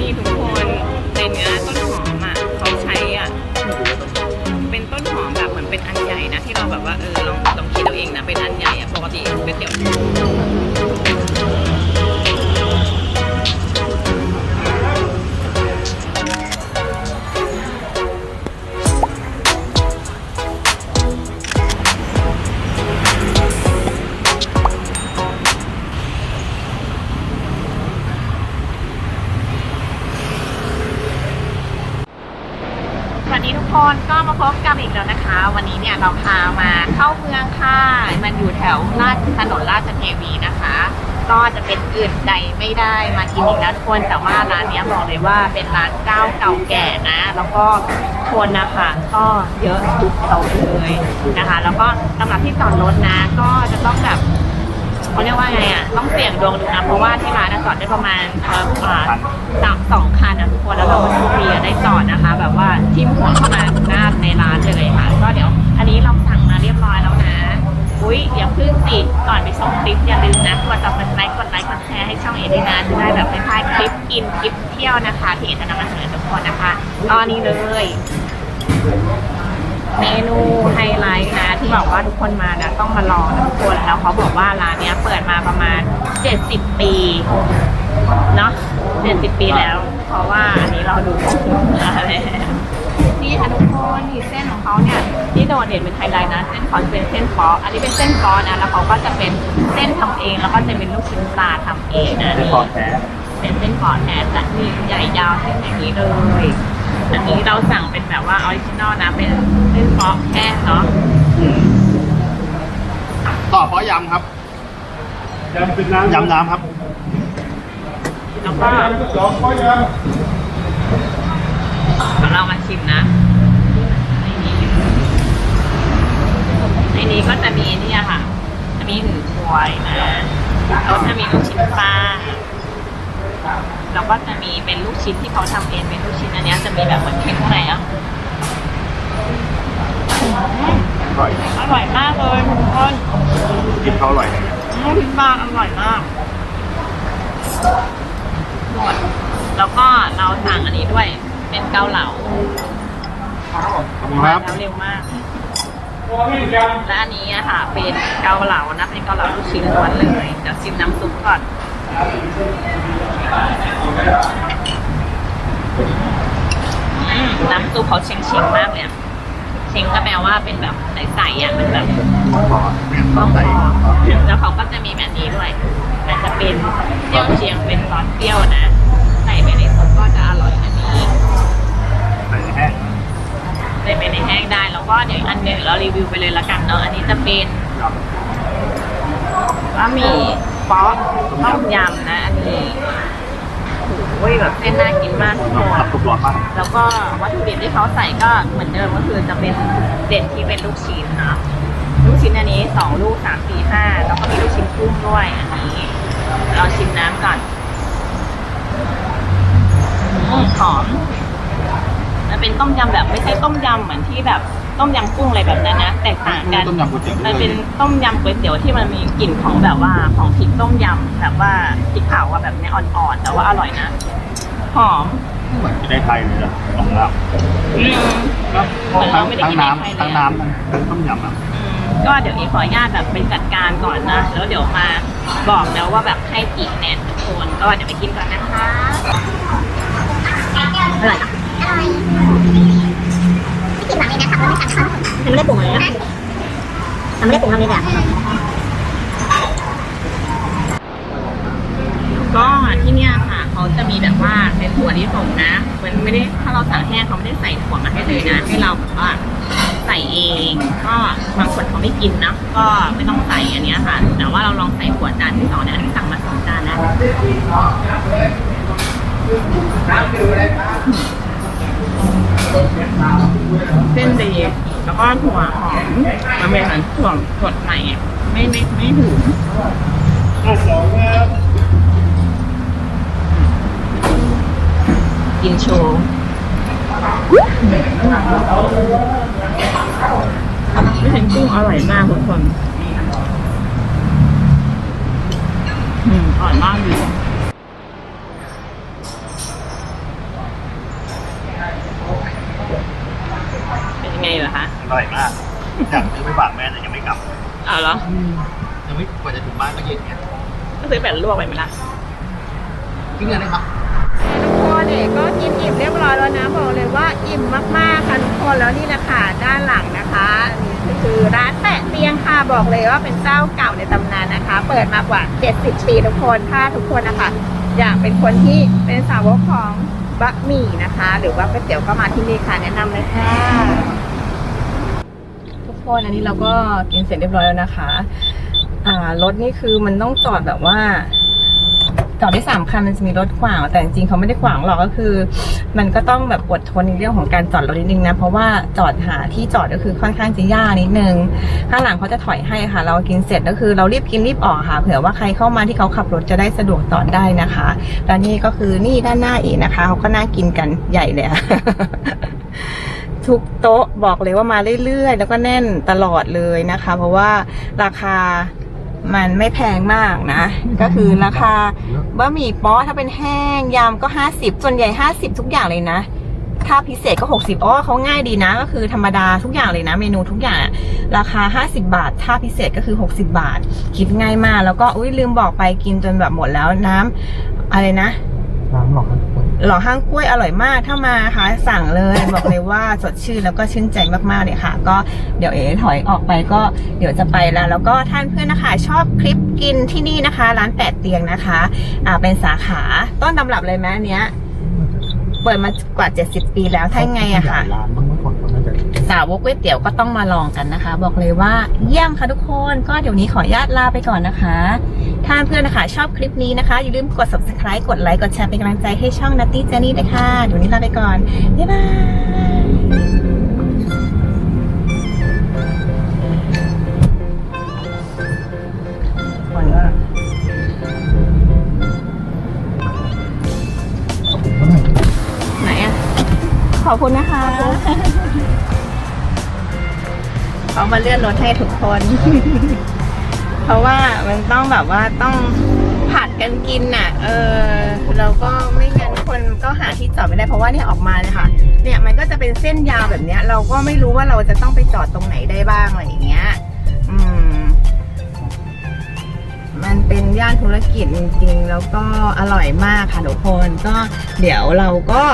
นี่ทุกคนในเนื้อต้นหอมอะเขาใช้อะเป็นต้นหอมแบบเหมือนเป็นอันใหญ่นะที่เราแบบว่าเออลองลองคิดเอาเองนะเป็นอันใหญ่อะปกติก๋วยเตี๋ยว สวัสดีทุกคนก็มาพบกันอีกแล้วนะคะ วันนี้เนี่ยเราพามาเข้าเมืองค่ะ มันอยู่แถวลาดถนนราชเทวีนะคะ ก็จะเป็นอื่นใดไม่ได้มากินอีกแล้วทุกคนแต่ว่าร้านนี้บอกเลยว่าเป็นร้านเจ้าเก่าแก่นะ แล้วก็คนนะคะก็เยอะทุกโต๊ะเลยนะคะ แล้วก็สำหรับที่จอดรถนะ ก็จะต้องแบบ เขาเรียกว่าไงอะต้องเสี่ยงดวงดูนะเพราะว่าที่ร้านน่ะจอดได้ประมาณเอ่ออ่าสามสองคันนะทุกคนแล้วเราก็โชคดีอะได้จอดนะคะ แบบว่าทิมหัวเข้ามาหน้าในร้านเลยค่ะ ก็เดี๋ยวอันนี้เราสั่งมาเรียบร้อยแล้วนะ อุ้ยอย่าเพึ่งสิก่อนไปส่งคลิปอย่าลืมนะกดจับกดไลค์กดไลค์กดแชร์ให้ช่องเอดีนะจะได้แบบไม่พลาดคลิปกินคลิปเที่ยวนะคะ ที่เอจะนำมาเสนอทุกคนนะคะตอนนี้เลย เมนูไฮไลท์นะ ที่บอกว่าทุกคนมานะต้องมาลองนะทุกคนแล้วเขาบอกว่าร้านเนี้ยเปิดมาประมาณ 70 ปีเนาะ70 ปีแล้ว เพราะว่าอันนี้เราดูมาแล้วนี่ค่ะทุกคนนี่เส้นของเขาเนี่ยที่โดดเด่นเป็นไฮไลท์นะเส้นเขาจะเป็นเส้นฟออันนี้เป็นเส้นฟอนะแล้วเขาก็จะเป็นเส้นทำเองแล้วก็จะเป็นลูกชิ้นปลาทำเองนะเป็นนี่คอแท้เป็นเส้นขอแทนแต่นี่ใหญ่ยาวเส้นอย่างนี้เลย อันนี้เราสั่งเป็นแบบว่าออริจินอลนะ เป็นเส้นฟอกแค่เนาะต่อเพราะยำครับยำเป็นน้ำยำน้ำครับแล้วก็สองเพราะยเดี๋ยวเรามาชิมนะ ในนี้ในนี้ก็จะมีเนี่ยค่ะ จะมีหือควยนะแล้วจะมีลูกชิ้นปลา แล้วก็จะมีเป็นลูกชิ้นที่เขาทำเองเป็นลูกชิ้นอันเนี้ยจะมีแบบเหมือนเค้กข้างในอะอร่อยอร่อยมากเลยทุกคนกินเขาอร่อยเลยเนี่ยลูกชิ้นปลาอร่อยมากหมดแล้วก็เราสั่งอันนี้ด้วย เป็นเกาเหลาขอบคุณครับแล้วเร็วมากำพอที่ยและอันนี้อะค่ะเป็นเกาเหลานะเป็นเกาเหลาลูกชิ้นล้วนเลยเดี๋ยวชิมน้ำซุปก่อนอืม น้ำซุปเขาเชงเชงๆมากเลยอะเชงก็แปลว่าเป็นแบบใสๆอะมันแบบขอแม่ต้ต้อองงใส่ใส่แล้วเขาก็จะมีแบบนี้ด้วยแต่จะเป็นเปรี้ยวเชียงเป็นซอสเปรี้ยวนะ ใส่ไปในซุปก็จะอร่อยอันนี้ใส่แห้งใส่ไปในแห้งได้ แล้วก็เดี๋ยวอันหนึ่งเรารีวิวไปเลยละกันเนาะ อันนี้จะเป็นยบะหมี่ ป๊อกต้มยำนะอันนี้โอ้ยแบบเส้นน่ากินมากทุกคนทุกร้อนมากแล้วก็วัตถุดิบที่เขาใส่ก็เหมือนเดิมก็คือจะเป็นเด่นที่เป็นลูกชิ้นเนาะลูกชิ้นอันนี้สองลูกสามสี่ห้าแล้วก็มีลูกชิ้นกุ้งด้วยอันนี้เราชิมน้ำก่อนอหอมมันเป็นต้มยำแบบไม่ใช่ต้มยำเหมือนที่แบบ ต้มยำกุ้งอะไรแบบนั้นนะแตกต่างกันต้มยำก๋วยเตี๋ยวมันเป็นต้มยำก๋วยเตี๋ยวที่มันมีกลิ่นของแบบว่าของพริกต้มยำแบบว่าพริกเผาอะแบบเนี้ยอ่อนๆแต่ว่าอร่อยนะหอมเหมือนกินในไทยเลยอะของเราอืมเหมือนเราไม่ได้ทั้งกินในน้ำไทยเลยทั้งน้ำทั้งต้มยำอะอืมก็เดี๋ยวอีขออนุญาตแบบไปจัดการก่อนนะแล้วเดี๋ยวมาบอกแล้วว่าแบบให้กี่คะแนนทุกคนก็เดี๋ยวไปกินก่อนนะคะอร่อยอร่อย ไม่กินหลังเลยนะครับเราไม่สั่งข้าวมันไม่ได้ปรุงเลยนะเราไม่ได้ปรุงเราเลยแบบก็ที่เนี่ยค่ะเขาจะมีแบบว่าเป็นถั่วลิสงนะ มันไม่ได้ถ้าเราสั่งแห้งเขาไม่ได้ใส่ถั่วมาให้เลยนะ ให้เราแบบว่าใส่เอง ก็บางคนเขาไม่กินนะก็ไม่ต้องใส่อันเนี้ยค่ะ แต่ว่าเราลองใส่ถั่วจานที่สองเนี่ยอันนี้สั่งมาสองจานแล้ว เส้นดีแล้วก็ถั่วหอมมันเป็นหมือนถั่วสดใหม่อะไม่ไม่ไม่หูำข้าวสองครับกินโชว์ไม่เห็นกุ้งอร่อยมากทุกคน อืมอร่อยมากดี ร อคะอร่อยมากอยากซื้อไปฝากแม่แต่ยังไม่กลับอ๋อเหรอยังไม่กว่าจะถึงบ้านก็เย็นไงก็ซื้อแบบลวกไปไหมล่ะกินกันเลยครับทุกคนเอกก็กินอิ่มเรียบร้อยแล้วนะบอกเลยว่าอิ่มมากๆค่ะทุกคนแล้วนี่แหละค่ะด้านหลังนะคะนี่คือร้านแปะเตียงค่ะบอกเลยว่าเป็นเจ้าเก่าในตำนานนะคะ เปิดมากว่า 70 ปีทุกคนถ้าทุกคนนะคะ อยากเป็นคนที่เป็นสาวกของบะหมี่นะคะ หรือว่าก๋วยเตี๋ยวก็มาที่นี่ค่ะแนะนำเลยค่ะทุก คนอันนี้เราก็กินเสร็จเรียบร้อยแล้วนะคะ อ่ารถนี่คือมันต้องจอดแบบว่าจอดได้สามคันมันจะมีรถขวาง แต่จริงๆเขาไม่ได้ขวางหรอกก็คือ มันก็ต้องแบบอดทนในเรื่องของการจอดรถนิดนึงนะเพราะว่าจอดหาที่จอดก็คือค่อนข้างจะยากนิดนึงข้างหลังเขาจะถอยให้ค่ะ เรากินเสร็จก็คือเรารีบกินรีบออกค่ะเผื่อว่าใครเข้ามาที่เขาขับรถจะได้สะดวกจอดได้นะคะแล้วนี่ก็คือนี่ด้านหน้าอีกนะคะเขาก็น่ากินกันใหญ่เลยอะ ทุกโต๊ะบอกเลยว่ามาเรื่อยๆ แล้วก็แน่นตลอดเลยนะคะ เพราะว่าราคามันไม่แพงมากนะ ก็คือราคาบะหมี่ป๊อถ้าเป็นแห้งยำก็ 50 ส่วนใหญ่ 50 ทุกอย่างเลยนะ ถ้าพิเศษก็ 60อ๋อเขาง่ายดีนะ ก็คือธรรมดาทุกอย่างเลยนะ เมนูทุกอย่าง ราคา 50 บาท ถ้าพิเศษก็คือ 60 บาท คิดง่ายมาก แล้วก็อุ้ยลืมบอกไปกินจนแบบหมดแล้วน้ำอะไรนะ น้ำหลอกกันคน หล่อห้างกล้วยอร่อยมากถ้ามาค่ะสั่งเลยบอกเลยว่าสดชื่นแล้วก็ชื่นใจมากๆเลยค่ะ ก็เดี๋ยวเอ๋ถอยออกไปก็เดี๋ยวจะไปแล้ว แล้วก็ท่านเพื่อนนะคะชอบคลิปกินที่นี่นะคะ ร้านแปดเตียงนะคะอ่าเป็นสาขาต้นตำรับเลยไหมอันเนี้ยเปิดมากว่า 70 ปีแล้วถ้าไงอะค่ะร้านบ้างเมื่อก่อนก็น่าจะสาวกก๋วยเตี๋ยวก็ต้องมาลองกันนะคะ บอกเลยว่าเยี่ยมค่ะทุกคน ก็เดี๋ยวนี้ขออนุญาตลาไปก่อนนะคะ ถ้าเพื่อนนะคะชอบคลิปนี้นะคะ อย่าลืมกด subscribe กดไลค์กดแชร์เป็นกำลังใจให้ช่องนัตตี้เจนี่ด้วยค่ะเดี๋ยวนี้ลาไปก่อน บ๊ายบายคนก็ไหนอะขอบคุณนะคะ เขามาเลื่อนรถให้ทุกคนเพ ราะว่ามันต้องแบบว่าต้องผัดกันกินน่ะ เออเราก็ไม่งั้นคนก็หาที่จอดไม่ได้เพราะว่าเนี่ยออกมาเนี่ยค่ะ เนี่ยมันก็จะเป็นเส้นยาวแบบเนี้ย เราก็ไม่รู้ว่าเราจะต้องไปจอดตรงไหนได้บ้างอะไรอย่างเงี้ย อืม มันเป็นย่านธุรกิจจริงๆ แล้วก็อร่อยมากค่ะทุกคนก็เดี๋ยวเราก็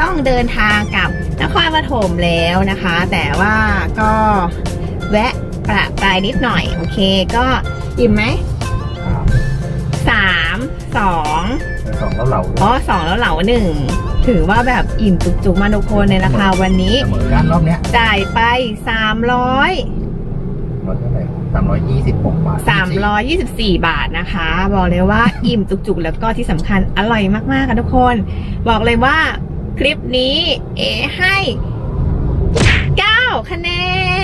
ต้องเดินทางกลับนครปฐมแล้วนะคะ แต่ว่าก็แวะ ประปรายนิดหน่อย โอเค ก็อิ่มไหมสามสองสองแล้วเราอ๋อสองแล้วเหลาหนึ่งถือว่าแบบอิ่มจุกๆมาทุกคนในราคาวันนี้เสมอกันรอบเนี้ยจ่ายไปสามร้อยร้อยเท่าไหร่สามร้อยยี่สิบหกบาท324บาทนะคะ บอกเลยว่าอิ่มจุกๆ แล้วก็ที่สำคัญอร่อยมากๆค่ะทุกคน บอกเลยว่าคลิปนี้เอให้9คะแน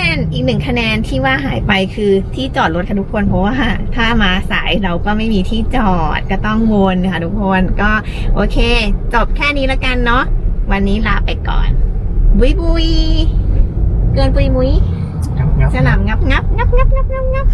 น อีกหนึ่งคะแนนที่ว่าหายไปคือที่จอดรถค่ะทุกคนเพราะว่าถ้ามาสายเราก็ไม่มีที่จอดก็ต้องวนค่ะทุกคนก็โอเค จบแค่นี้แล้วกันเนาะวันนี้ลาไปก่อน บุยบุยเกินปุยมุยงับงับสนามงับงับงับงับงับงับงับ